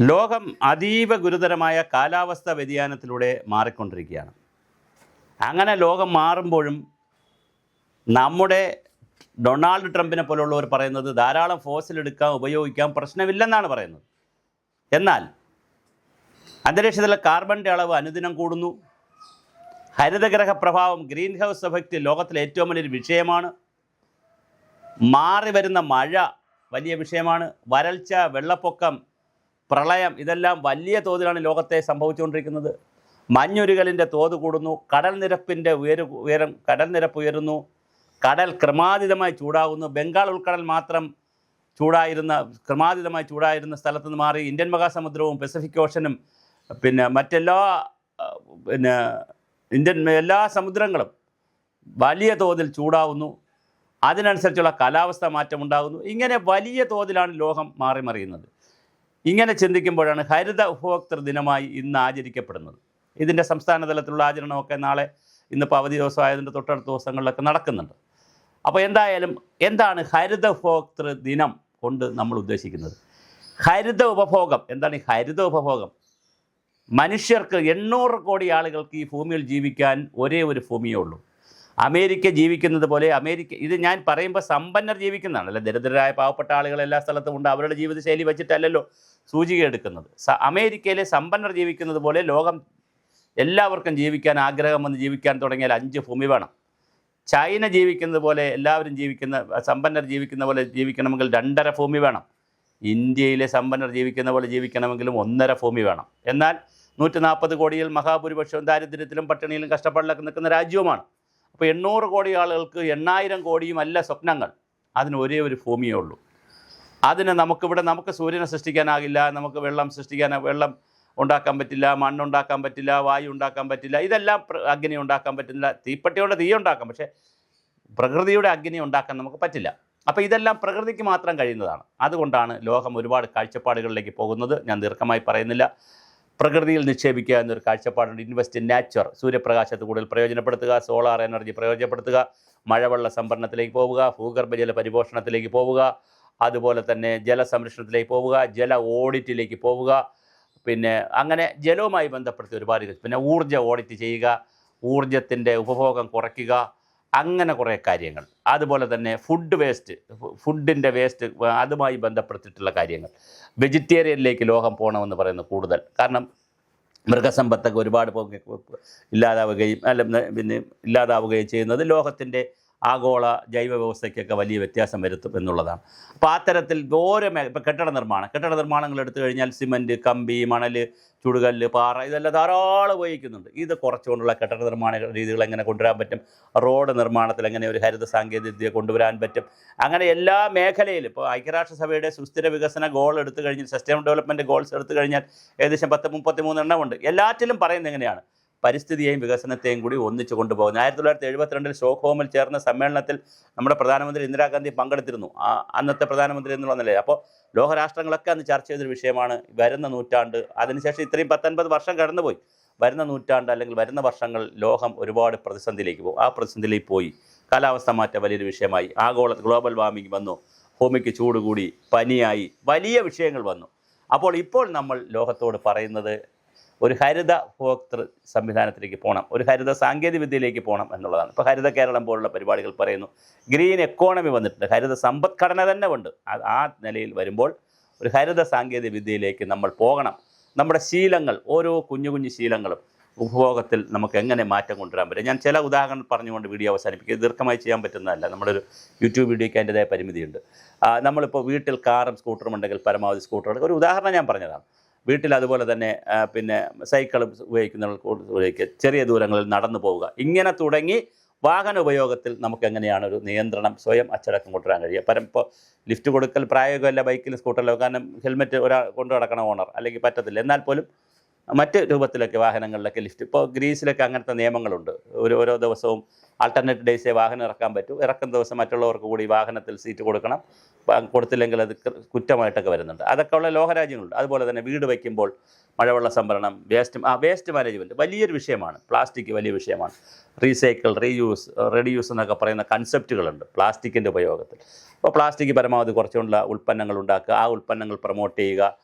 ലോകം അതീവ ഗുരുതരമായ കാലാവസ്ഥ വ്യതിയാനത്തിലൂടെ മാറിക്കൊണ്ടിരിക്കുകയാണ്. അങ്ങനെ ലോകം മാറുമ്പോഴും നമ്മുടെ ഡൊണാൾഡ് ട്രംപിനെ പോലുള്ളവർ പറയുന്നത് ധാരാളം ഫോസിൽ എടുക്കാം ഉപയോഗിക്കാം പ്രശ്നമില്ലെന്നാണ് പറയുന്നത്. എന്നാൽ അന്തരീക്ഷത്തിലെ കാർബണിന്റെ അളവ് അനുദിനം കൂടുന്നു. ഹരിതഗ്രഹ പ്രഭാവം ഗ്രീൻ ഹൗസ് എഫക്റ്റ് ലോകത്തിലെ ഏറ്റവും വലിയൊരു വിഷയമാണ്. മാറി വരുന്ന മഴ വലിയ വിഷയമാണ്. വരൾച്ച വെള്ളപ്പൊക്കം പ്രളയം ഇതെല്ലാം വലിയ തോതിലാണ് ലോകത്തെ സംഭവിച്ചുകൊണ്ടിരിക്കുന്നത്. മഞ്ഞുരുകലിന്റെ തോത് കൂടുന്നു കടൽ നിരപ്പിന്റെ ഉയരു ഉയരം കടൽ നിരപ്പ് ഉയരുന്നു കടൽ ക്രമാതീതമായി ചൂടാകുന്നു. ബംഗാൾ ഉൾക്കടൽ മാത്രം ചൂടായിരുന്ന ക്രമാതീതമായി ചൂടായിരുന്ന സ്ഥലത്ത് നിന്ന് മാറി ഇന്ത്യൻ മഹാസമുദ്രവും പസഫിക് ഓഷനും പിന്നെ മറ്റെല്ലാ പിന്നെ ഇന്ത്യൻ എല്ലാ സമുദ്രങ്ങളും വലിയ തോതിൽ ചൂടാവുന്നു. അതിനനുസരിച്ചുള്ള കാലാവസ്ഥ മാറ്റം ഉണ്ടാകുന്നു ഇങ്ങനെ വലിയ തോതിലാണ് ലോകം മാറി മറിയുന്നത് ഇങ്ങനെ ചിന്തിക്കുമ്പോഴാണ് ഹരിത ഉപഭോക്തൃ ദിനമായി ഇന്ന് ആചരിക്കപ്പെടുന്നത്. ഇതിന്റെ സംസ്ഥാന തലത്തിലുള്ള ആചരണമൊക്കെ നാളെ ഇന്നിപ്പോൾ അവധി ദിവസമായതിന്റെ തൊട്ടടുത്ത ദിവസങ്ങളിലൊക്കെ നടക്കുന്നുണ്ട്. അപ്പോൾ എന്തായാലും എന്താണ് ഹരിത ഉപഭോക്തൃ ദിനം കൊണ്ട് നമ്മൾ ഉദ്ദേശിക്കുന്നത്? ഹരിത ഉപഭോഗം എന്താണ് ഈ ഹരിത ഉപഭോഗം? മനുഷ്യർക്ക് എണ്ണൂറ് കോടി ആളുകൾക്ക് ഈ ഭൂമിയിൽ ജീവിക്കാൻ ഒരേ ഒരു ഭൂമിയേ ഉള്ളൂ. അമേരിക്ക ജീവിക്കുന്നത് പോലെ അമേരിക്ക ഇത് ഞാൻ പറയുമ്പോൾ സമ്പന്നർ ജീവിക്കുന്നതാണ് അല്ല ദരിദ്രരായ പാവപ്പെട്ട ആളുകൾ എല്ലാ സ്ഥലത്തും ഉണ്ട്. അവരുടെ ജീവിതശൈലി വെച്ചിട്ടല്ലല്ലോ സൂചിക എടുക്കുന്നത്. അമേരിക്കയിലെ സമ്പന്നർ ജീവിക്കുന്നത് പോലെ ലോകം എല്ലാവർക്കും ജീവിക്കാൻ ആഗ്രഹം വന്ന് ജീവിക്കാൻ തുടങ്ങിയാൽ അഞ്ച് ഭൂമി വേണം. ചൈന ജീവിക്കുന്നത് പോലെ എല്ലാവരും ജീവിക്കുന്ന സമ്പന്നർ ജീവിക്കുന്ന പോലെ ജീവിക്കണമെങ്കിൽ രണ്ടര ഭൂമി വേണം. ഇന്ത്യയിലെ സമ്പന്നർ ജീവിക്കുന്ന പോലെ ജീവിക്കണമെങ്കിലും ഒന്നര ഭൂമി വേണം. എന്നാൽ നൂറ്റി നാൽപ്പത് കോടിയിൽ മഹാഭൂരിപക്ഷവും ദാരിദ്ര്യത്തിലും പട്ടിണിയിലും കഷ്ടപ്പാടിലൊക്കെ നിൽക്കുന്ന രാജ്യവുമാണ്. അപ്പോൾ എണ്ണൂറ് കോടി ആളുകൾക്ക് എണ്ണായിരം കോടിയും അല്ല സ്വപ്നങ്ങൾ. അതിന് ഒരേ ഒരു ഭൂമിയേ ഉള്ളൂ. അതിന് നമുക്കിവിടെ നമുക്ക് സൂര്യനെ സൃഷ്ടിക്കാനാകില്ല നമുക്ക് വെള്ളം സൃഷ്ടിക്കാൻ വെള്ളം ഉണ്ടാക്കാൻ പറ്റില്ല മണ്ണുണ്ടാക്കാൻ പറ്റില്ല വായു ഉണ്ടാക്കാൻ പറ്റില്ല ഇതെല്ലാം അഗ്നി ഉണ്ടാക്കാൻ പറ്റില്ല തീപ്പെട്ടിയുടെ തീ ഉണ്ടാക്കാം പക്ഷേ പ്രകൃതിയുടെ അഗ്നി ഉണ്ടാക്കാൻ നമുക്ക് പറ്റില്ല. അപ്പോൾ ഇതെല്ലാം പ്രകൃതിക്ക് മാത്രം കഴിയുന്നതാണ്. അതുകൊണ്ടാണ് ലോകം ഒരുപാട് കാഴ്ചപ്പാടുകളിലേക്ക് പോകുന്നത്. ഞാൻ ദീർഘമായി പറയുന്നില്ല. പ്രകൃതിയിൽ നിക്ഷേപിക്കുക എന്നൊരു കാഴ്ചപ്പാടുണ്ട് ഇൻവെസ്റ്റ് ഇൻ നാച്ചർ സൂര്യപ്രകാശത്ത് കൂടുതൽ പ്രയോജനപ്പെടുത്തുക സോളാർ എനർജി പ്രയോജനപ്പെടുത്തുക മഴവെള്ള സംഭരണത്തിലേക്ക് പോവുക ഭൂഗർഭജല പരിപോഷണത്തിലേക്ക് പോവുക അതുപോലെ തന്നെ ജലസംരക്ഷണത്തിലേക്ക് പോവുക ജല ഓഡിറ്റിലേക്ക് പോവുക പിന്നെ അങ്ങനെ ജലവുമായി ബന്ധപ്പെടുത്തി ഒരുപാട്. പിന്നെ ഊർജ ഓഡിറ്റ് ചെയ്യുക ഊർജത്തിന്റെ ഉപഭോഗം കുറയ്ക്കുക അങ്ങനെ കുറേ കാര്യങ്ങൾ. അതുപോലെ തന്നെ ഫുഡ് വേസ്റ്റ് ഫുഡിന്റെ വേസ്റ്റ് അതുമായി ബന്ധപ്പെടുത്തിയിട്ടുള്ള കാര്യങ്ങൾ. വെജിറ്റേറിയനിലേക്ക് ലോകം പോകണമെന്ന് പറയുന്നത് കൂടുതൽ. കാരണം മൃഗസമ്പത്തൊക്കെ ഒരുപാട് ഇല്ലാതാവുകയും അല്ല പിന്നെ ഇല്ലാതാവുകയും ചെയ്യുന്നത് ലോകത്തിന്റെ ആഗോള ജൈവ വ്യവസ്ഥയ്ക്കൊക്കെ വലിയ വ്യത്യാസം വരുത്തും എന്നുള്ളതാണ്. അപ്പോൾ ആ തരത്തിൽ ഓരോ മേ ഇപ്പോൾ കെട്ടിട നിർമ്മാണം കെട്ടിട നിർമ്മാണങ്ങൾ എടുത്തു കഴിഞ്ഞാൽ സിമന്റ് കമ്പി മണൽ ചുടുകല്ല് പാറ ഇതെല്ലാം ധാരാളം ഉപയോഗിക്കുന്നുണ്ട്. ഇത് കുറച്ചുകൊണ്ടുള്ള കെട്ടിട നിർമ്മാണ രീതികൾ എങ്ങനെ കൊണ്ടുവരാൻ പറ്റും? റോഡ് നിർമ്മാണത്തിൽ എങ്ങനെ ഒരു ഹരിത സാങ്കേതികവിദ്യ കൊണ്ടുവരാൻ പറ്റും? അങ്ങനെ എല്ലാ മേഖലയിലും ഇപ്പോൾ ഐക്യരാഷ്ട്രസഭയുടെ സുസ്ഥിര വികസന ഗോൾ എടുത്തു കഴിഞ്ഞാൽ സസ്റ്റൈനബിൾ ഡെവലപ്മെന്റ് ഗോൾസ് എടുത്തു കഴിഞ്ഞാൽ ഏകദേശം പത്ത് മുപ്പത്തി മൂന്ന് എണ്ണമുണ്ട്. എല്ലാറ്റിലും പറയുന്നത് എങ്ങനെയാണ്? പരിസ്ഥിതിയെയും വികസനത്തെയും കൂടി ഒന്നിച്ചു കൊണ്ടുപോകുന്നത് ആയിരത്തി തൊള്ളായിരത്തി എഴുപത്തിരണ്ടിൽ സ്റ്റോക്ക്ഹോമിൽ ചേർന്ന സമ്മേളനത്തിൽ നമ്മുടെ പ്രധാനമന്ത്രി ഇന്ദിരാഗാന്ധി പങ്കെടുത്തിരുന്നു. അന്നത്തെ പ്രധാനമന്ത്രി എന്നുള്ള നിലയിൽ. അപ്പോൾ ലോകരാഷ്ട്രങ്ങളൊക്കെ അന്ന് ചർച്ച ചെയ്തൊരു വിഷയമാണ് വരുന്ന നൂറ്റാണ്ട്. അതിനുശേഷം ഇത്രയും പത്തൊൻപത് വർഷം കടന്നുപോയി. വരുന്ന നൂറ്റാണ്ട് അല്ലെങ്കിൽ വരുന്ന വർഷങ്ങൾ ലോകം ഒരുപാട് പ്രതിസന്ധിയിലേക്ക് പോകും. ആ പ്രതിസന്ധിയിലേക്ക് പോയി. കാലാവസ്ഥ മാറ്റം വലിയൊരു വിഷയമായി. ആഗോള ഗ്ലോബൽ വാർമിംഗ് വന്നു. ഭൂമിക്ക് ചൂട് കൂടി പനിയായി. വലിയ വിഷയങ്ങൾ വന്നു. അപ്പോൾ ഇപ്പോൾ നമ്മൾ ലോകത്തോട് പറയുന്നത് ഒരു ഹരിത ഉപഭോക്തൃ സംവിധാനത്തിലേക്ക് പോകണം ഒരു ഹരിത സാങ്കേതിക വിദ്യയിലേക്ക് പോകണം എന്നുള്ളതാണ്. ഇപ്പോൾ ഹരിത കേരളം പോലുള്ള പരിപാടികൾ പറയുന്നു. ഗ്രീൻ എക്കോണമി വന്നിട്ടുണ്ട്. ഹരിത സമ്പദ്ഘടന തന്നെ ഉണ്ട്. ആ നിലയിൽ വരുമ്പോൾ ഒരു ഹരിത സാങ്കേതിക വിദ്യയിലേക്ക് നമ്മൾ പോകണം. നമ്മുടെ ശീലങ്ങൾ ഓരോ കുഞ്ഞു കുഞ്ഞു ശീലങ്ങളും ഉപഭോഗത്തിൽ നമുക്ക് എങ്ങനെ മാറ്റം കൊണ്ടുവരാൻ പറ്റും? ഞാൻ ചില ഉദാഹരണം പറഞ്ഞുകൊണ്ട് വീഡിയോ അവസാനിപ്പിക്കുക ദീർഘമായി ചെയ്യാൻ പറ്റുന്നതല്ല. നമ്മുടെ ഒരു യൂട്യൂബ് വീഡിയോയ്ക്ക് അതിന്റെതായ പരിമിതിയുണ്ട്. നമ്മളിപ്പോൾ വീട്ടിൽ കാറും സ്കൂട്ടറും ഉണ്ടെങ്കിൽ പരമാവധി സ്കൂട്ടറുണ്ടെങ്കിൽ ഒരു ഉദാഹരണം ഞാൻ പറഞ്ഞതാണ്. വീട്ടിൽ അതുപോലെ തന്നെ പിന്നെ സൈക്കിൾ ഉപയോഗിക്കുന്നവർക്ക് ഉപയോഗിക്കുക. ചെറിയ ദൂരങ്ങളിൽ നടന്നു പോവുക. ഇങ്ങനെ തുടങ്ങി വാഹന ഉപയോഗത്തിൽ നമുക്ക് എങ്ങനെയാണ് ഒരു നിയന്ത്രണം സ്വയം അച്ചടക്കം കൊണ്ടുവരാൻ കഴിയുക? പരം ഇപ്പോൾ ലിഫ്റ്റ് കൊടുക്കൽ പ്രായോഗികമല്ല ബൈക്കിലും സ്കൂട്ടറിലോ കാരണം ഹെൽമെറ്റ് ഒരാൾ കൊണ്ടു നടക്കണം ഓണർ അല്ലെങ്കിൽ പറ്റത്തില്ല. എന്നാൽ പോലും മറ്റ് രൂപത്തിലൊക്കെ വാഹനങ്ങളിലൊക്കെ ലിഫ്റ്റ്. ഇപ്പോൾ ഗ്രീസിലൊക്കെ അങ്ങനത്തെ നിയമങ്ങളുണ്ട്. ഒരു ഓരോ ദിവസവും ആൾട്ടർനേറ്റ് ഡേയ്സേ വാഹനം ഇറക്കാൻ പറ്റൂ. ഇറക്കുന്ന ദിവസം മറ്റുള്ളവർക്ക് കൂടി വാഹനത്തിൽ സീറ്റ് കൊടുക്കണം. കൊടുത്തില്ലെങ്കിൽ അത് കുറ്റമായിട്ടൊക്കെ വരുന്നുണ്ട്. അതൊക്കെ ഉള്ള ലോകരാജ്യങ്ങളുണ്ട് അതുപോലെ തന്നെ വീട് വയ്ക്കുമ്പോൾ മഴവെള്ള സംഭരണം വേസ്റ്റ് ആ വേസ്റ്റ് മാനേജ്മെന്റ് വലിയൊരു വിഷയമാണ്. പ്ലാസ്റ്റിക് വലിയ വിഷയമാണ്. റീസൈക്കിൾ റീയൂസ് റെഡ്യൂസ് എന്നൊക്കെ പറയുന്ന കൺസെപ്റ്റുകളുണ്ട് പ്ലാസ്റ്റിക്കിന്റെ ഉപയോഗത്തിൽ. അപ്പോൾ പ്ലാസ്റ്റിക് പരമാവധി കുറച്ചുകൊണ്ടുള്ള ഉൽപ്പന്നങ്ങൾ ഉണ്ടാക്കുക. ആ ഉൽപ്പന്നങ്ങൾ പ്രൊമോട്ട് ചെയ്യുക.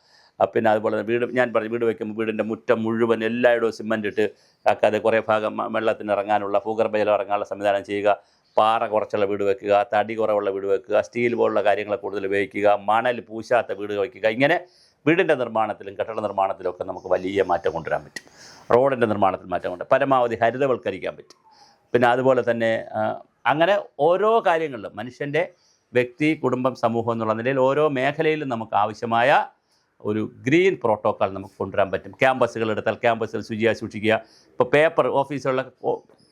പിന്നെ അതുപോലെ തന്നെ വീട് ഞാൻ പറഞ്ഞു വീട് വയ്ക്കുമ്പോൾ വീടിന്റെ മുറ്റം മുഴുവൻ എല്ലായിടവും സിമന്റ് ഇട്ട് ആക്കാതെ കുറേ ഭാഗം വെള്ളത്തിന് ഇറങ്ങാനുള്ള ഭൂഗർഭജലം ഇറങ്ങാനുള്ള സംവിധാനം ചെയ്യുക പാറ കുറച്ചുള്ള വീട് വെക്കുക തടി കുറവുള്ള വീട് വെക്കുക സ്റ്റീൽ പോലുള്ള കാര്യങ്ങൾ കൂടുതൽ ഉപയോഗിക്കുക മണൽ പൂശാത്ത വീട് വയ്ക്കുക. ഇങ്ങനെ വീടിന്റെ നിർമ്മാണത്തിലും കെട്ടിട നിർമ്മാണത്തിലും ഒക്കെ നമുക്ക് വലിയ മാറ്റം കൊണ്ടുവരാൻ പറ്റും. റോഡിന്റെ നിർമ്മാണത്തിൽ മാറ്റം കൊണ്ട് പരമാവധി ഹരിതവൽക്കരിക്കാൻ പറ്റും. പിന്നെ അതുപോലെ തന്നെ അങ്ങനെ ഓരോ കാര്യങ്ങളിലും മനുഷ്യന്റെ വ്യക്തി കുടുംബം സമൂഹം എന്നുള്ള നിലയിൽ ഓരോ മേഖലയിലും നമുക്ക് ആവശ്യമായ ഒരു ഗ്രീൻ പ്രോട്ടോക്കോൾ നമുക്ക് കൊണ്ടുവരാൻ പറ്റും. ക്യാമ്പസുകൾ എടുത്താൽ ക്യാമ്പസുകൾ ശുചിയായി സൂക്ഷിക്കുക. ഇപ്പോൾ പേപ്പർ ഓഫീസുകളിലെ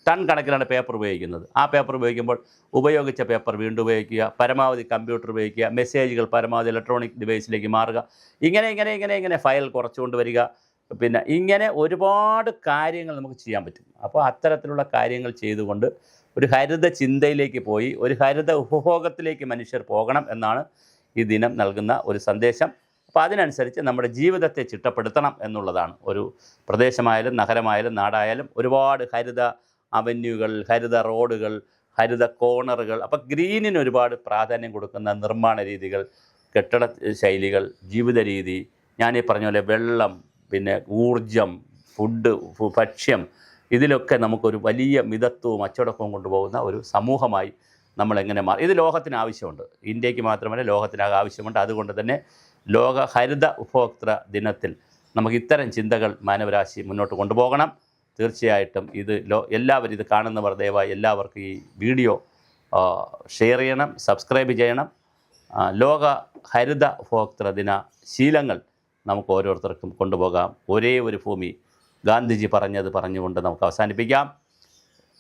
ടൺ കണക്കിലാണ് പേപ്പർ ഉപയോഗിക്കുന്നത്. ആ പേപ്പർ ഉപയോഗിക്കുമ്പോൾ ഉപയോഗിച്ച പേപ്പർ വീണ്ടും ഉപയോഗിക്കുക. പരമാവധി കമ്പ്യൂട്ടർ ഉപയോഗിക്കുക. മെസ്സേജുകൾ പരമാവധി ഇലക്ട്രോണിക് ഡിവൈസിലേക്ക് മാറുക. ഇങ്ങനെ ഇങ്ങനെ ഇങ്ങനെ ഇങ്ങനെ ഫയൽ കുറച്ചുകൊണ്ട് വരിക. പിന്നെ ഇങ്ങനെ ഒരുപാട് കാര്യങ്ങൾ നമുക്ക് ചെയ്യാൻ പറ്റും. അപ്പോൾ അത്തരത്തിലുള്ള കാര്യങ്ങൾ ചെയ്തുകൊണ്ട് ഒരു ഹരിത ചിന്തയിലേക്ക് പോയി ഒരു ഹരിത ഉപഭോഗത്തിലേക്ക് മനുഷ്യർ പോകണം എന്നാണ് ഈ ദിനം നൽകുന്ന ഒരു സന്ദേശം. അപ്പോൾ അതിനനുസരിച്ച് നമ്മുടെ ജീവിതത്തെ ചിട്ടപ്പെടുത്തണം എന്നുള്ളതാണ്. ഒരു പ്രദേശമായാലും നഗരമായാലും നാടായാലും ഒരുപാട് ഹരിത അവന്യൂകൾ ഹരിത റോഡുകൾ ഹരിത കോണറുകൾ അപ്പോൾ ഗ്രീനിന് ഒരുപാട് പ്രാധാന്യം കൊടുക്കുന്ന നിർമ്മാണ രീതികൾ കെട്ടിട ശൈലികൾ ജീവിത രീതി ഞാനീ പറഞ്ഞ പോലെ വെള്ളം പിന്നെ ഊർജം ഫുഡ് ഭക്ഷ്യം ഇതിലൊക്കെ നമുക്കൊരു വലിയ മിതത്വവും അച്ചടക്കവും കൊണ്ടുപോകുന്ന ഒരു സമൂഹമായി നമ്മളെങ്ങനെ മാറി. ഇത് ലോകത്തിന് ആവശ്യമുണ്ട്. ഇന്ത്യയ്ക്ക് മാത്രമല്ല ലോകത്തിനാകെ ആവശ്യമുണ്ട്. അതുകൊണ്ട് തന്നെ ലോക ഹരിത ഉപഭോക്തൃ ദിനത്തിൽ നമുക്ക് ഇത്തരം ചിന്തകൾ മാനവരാശി മുന്നോട്ട് കൊണ്ടുപോകണം. തീർച്ചയായിട്ടും ഇത് ലോ എല്ലാവരും ഇത് കാണുന്നവർ ദയവായി എല്ലാവർക്കും ഈ വീഡിയോ ഷെയർ ചെയ്യണം സബ്സ്ക്രൈബ് ചെയ്യണം. ലോക ഹരിത ഉപഭോക്തൃ ദിന ശീലങ്ങൾ നമുക്ക് ഓരോരുത്തർക്കും കൊണ്ടുപോകാം. ഒരേ ഒരു ഭൂമി ഗാന്ധിജി പറഞ്ഞത് പറഞ്ഞുകൊണ്ട് നമുക്ക് അവസാനിപ്പിക്കാം.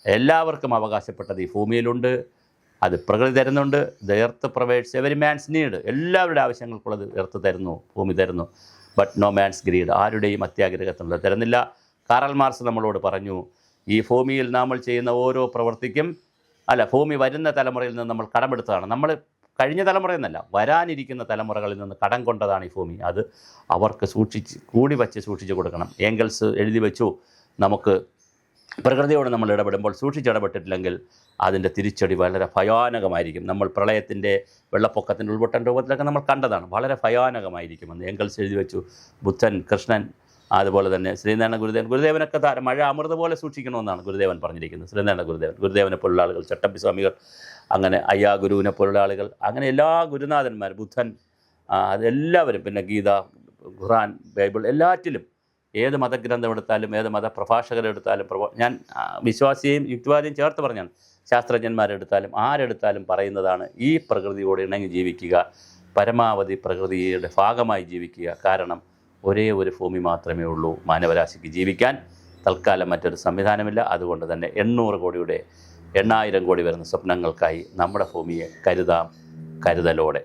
എല്ലാവർക്കും അവകാശപ്പെട്ടത് ഈ ഭൂമിയിലുണ്ട്. അത് പ്രകൃതി തരുന്നുണ്ട് the earth provides every man's need എല്ലാവരുടെ ആവശ്യങ്ങൾക്കുള്ളത് എർത്ത് തരുന്നു ഭൂമി തരുന്നു. ബട്ട് നോ മാൻസ് ഗ്രീഡ് ആരുടെയും അത്യാഗ്രഹത്തിനുള്ളത് തരുന്നില്ല. കാറൽ മാർസ് നമ്മളോട് പറഞ്ഞു ഈ ഭൂമിയിൽ നമ്മൾ ചെയ്യുന്ന ഓരോ പ്രവൃത്തിക്കും അല്ല ഭൂമി വരുന്ന തലമുറയിൽ നിന്ന് നമ്മൾ കടമെടുത്തതാണ്. നമ്മൾ കഴിഞ്ഞ തലമുറ എന്നല്ല വരാനിരിക്കുന്ന തലമുറകളിൽ നിന്ന് കടം കൊണ്ടതാണ് ഈ ഭൂമി. അത് അവർക്ക് സൂക്ഷിച്ച് കൂടി വച്ച് സൂക്ഷിച്ച് കൊടുക്കണം. ഏംഗൽസ് എഴുതി വെച്ചു നമുക്ക് പ്രകൃതിയോട് നമ്മൾ ഇടപെടുമ്പോൾ സൂക്ഷിച്ചിടപെട്ടിട്ടില്ലെങ്കിൽ അതിന്റെ തിരിച്ചടി വളരെ ഭയാനകമായിരിക്കും. നമ്മൾ പ്രളയത്തിന്റെ വെള്ളപ്പൊക്കത്തിന്റെ ഉൾപ്പെട്ട രൂപത്തിലൊക്കെ നമ്മൾ കണ്ടതാണ്. വളരെ ഭയാനകമായിരിക്കുമെന്ന് എങ്കിൽസ് എഴുതി വെച്ചു. ബുദ്ധൻ കൃഷ്ണൻ അതുപോലെ തന്നെ ശ്രീനാരായണ ഗുരുദേവൻ. ഗുരുദേവനൊക്കെ താര. മഴ അമൃത പോലെ സൂക്ഷിക്കണമെന്നാണ് ഗുരുദേവൻ പറഞ്ഞിരിക്കുന്നത്. ശ്രീനാരായണ ഗുരുദേവൻ. ഗുരുദേവനെ പോലുള്ള ആളുകൾ ചട്ടമ്പി സ്വാമികൾ അങ്ങനെ അയ്യാ ഗുരുവിനെ പോലുള്ള ആളുകൾ അങ്ങനെ എല്ലാ ഗുരുനാഥന്മാർ ബുദ്ധൻ അതെല്ലാവരും പിന്നെ ഗീത ഖുറാൻ ബൈബിൾ എല്ലാറ്റിലും ഏത് മതഗ്രന്ഥം എടുത്താലും ഏത് മതപ്രഭാഷകരെടുത്താലും പ്രഭ ഞാൻ വിശ്വാസിയെയും യുക്തിവാദിയും ചേർത്ത് പറഞ്ഞാണ് ശാസ്ത്രജ്ഞന്മാരെടുത്താലും ആരെടുത്താലും പറയുന്നതാണ് ഈ പ്രകൃതിയോട് ഇണങ്ങി ജീവിക്കുക പരമാവധി പ്രകൃതിയുടെ ഭാഗമായി ജീവിക്കുക. കാരണം ഒരേ ഒരു ഭൂമി മാത്രമേ ഉള്ളൂ മാനവരാശിക്ക് ജീവിക്കാൻ. തൽക്കാലം മറ്റൊരു സംവിധാനമില്ല. അതുകൊണ്ട് തന്നെ എണ്ണൂറ് കോടിയുടെ എണ്ണായിരം കോടി വരുന്ന സ്വപ്നങ്ങൾക്കായി നമ്മുടെ ഭൂമിയെ കരുതാം കരുതലോടെ.